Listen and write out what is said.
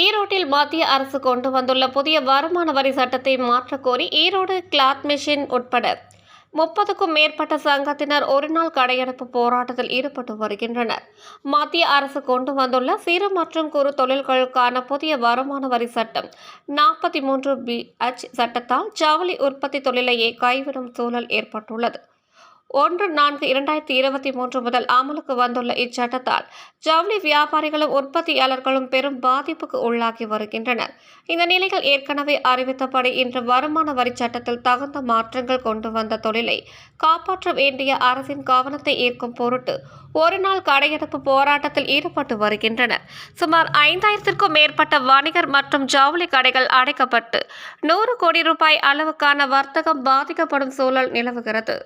ஈரோட்டில் மத்திய அரசு கொண்டு வந்துள்ள புதிய வருமான வரி சட்டத்தை மாற்றக்கோரி ஈரோடு கிளாத் மிஷின் உட்பட முப்பதுக்கும் மேற்பட்ட சங்கத்தினர் ஒருநாள் கடையெடுப்பு போராட்டத்தில் ஈடுபட்டு வருகின்றனர். மத்திய அரசு கொண்டு வந்துள்ள சிறு மற்றும் குறு தொழில்களுக்கான புதிய வருமான வரி சட்டம் நாற்பத்தி மூன்று பி சட்டத்தால் ஜவுளி உற்பத்தி தொழிலையே கைவிடும் சூழல் ஏற்பட்டுள்ளது. ஒன்று நான்கு இரண்டாயிரத்தி இருபத்தி மூன்று முதல் அமலுக்கு வந்துள்ள இச்சட்டத்தால் ஜவுளி வியாபாரிகளும் உற்பத்தியாளர்களும் பெரும் பாதிப்புக்கு உள்ளாகி வருகின்றனர். இந்த நிலையில் ஏற்கனவே அறிவித்தபடி இன்று வருமான வரி சட்டத்தில் தகுந்த மாற்றங்கள் கொண்டு வந்த தொழிலை காப்பாற்ற வேண்டிய அரசின் கவனத்தை ஈர்க்கும் பொருட்டு ஒரு நாள் கடையெடுப்பு போராட்டத்தில் ஈடுபட்டு வருகின்றனர். சுமார் ஐந்தாயிரத்திற்கும் மேற்பட்ட வணிகர் மற்றும் ஜவுளி கடைகள் அடைக்கப்பட்டு நூறு கோடி ரூபாய் அளவுக்கான வர்த்தகம் பாதிக்கப்படும் சூழல் நிலவுகிறது.